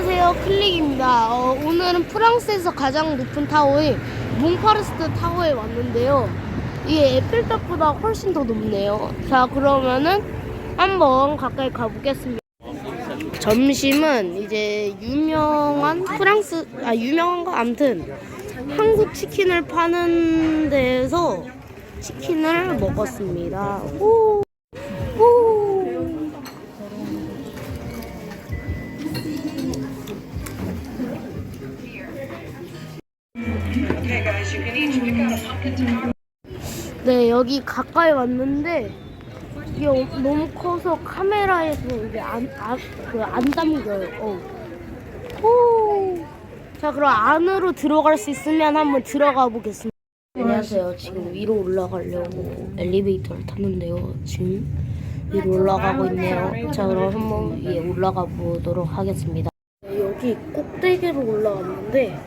안녕하세요. 클릭입니다. 어, 오늘은 프랑스에서 가장 높은 타워인 몽파르스트 타워에 왔는데요. 이게 에펠탑보다 훨씬 더 높네요. 자 그러면은 한번 가까이 가보겠습니다. 점심은 이제 유명한 프랑스 아 유명한 거? 암튼 한국 치킨을 파는 데에서 치킨을 먹었습니다. 오. 네, 여기 가까이 왔는데 이게 어- 너무 커서 카메라에서 이제 안, 안, 그, 안 담겨요. 어. 호. 자, 그럼 안으로 들어갈 수 있으면 한번 들어가 보겠습니다. 안녕하세요. 지금 위로 올라가려고 엘리베이터를 탔는데요. 지금 위로 올라가고 있네요. 자, 그럼 한번 위에 올라가 보도록 하겠습니다. 네, 여기 꼭대기로 올라왔는데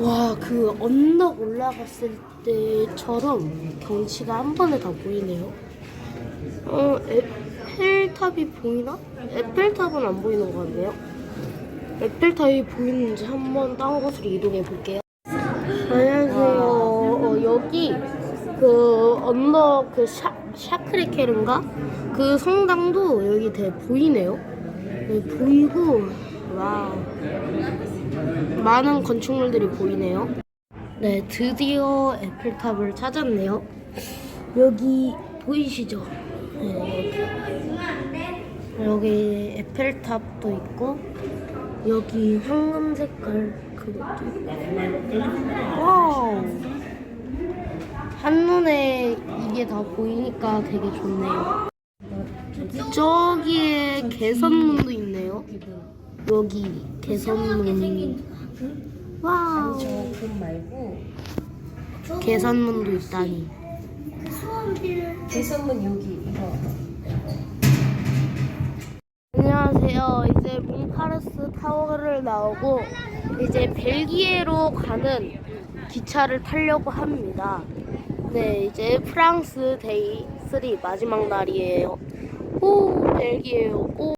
와, 그 언덕 올라갔을 때처럼 경치가 한 번에 다 보이네요. 어, 에펠탑이 보이나? 에펠탑은 안 보이는 것 같네요. 에펠탑이 보이는지 한번 다른 곳으로 이동해 볼게요. 안녕하세요. 어, 여기 그 언덕 그 샤, 샤크레케른가? 그 성당도 여기 되게 보이네요. 여기 보이고, 와우. 많은 건축물들이 보이네요. 네, 드디어 에펠탑을 찾았네요. 여기 보이시죠? 네, 여기. 여기 에펠탑도 있고, 여기 황금 색깔 그것도 있고. 와우! 한눈에 이게 다 보이니까 되게 좋네요. 저기에 개선문도 있네요. 여기 개선문. 와우. 저금 말고 개선문도 있다니. 개선문 여기 이거 안녕하세요. 이제 몽파르스 타워를 나오고 이제 벨기에로 가는 기차를 타려고 합니다. 네, 이제 프랑스 데이 3 마지막 날이에요. 오, 벨기에요. 오.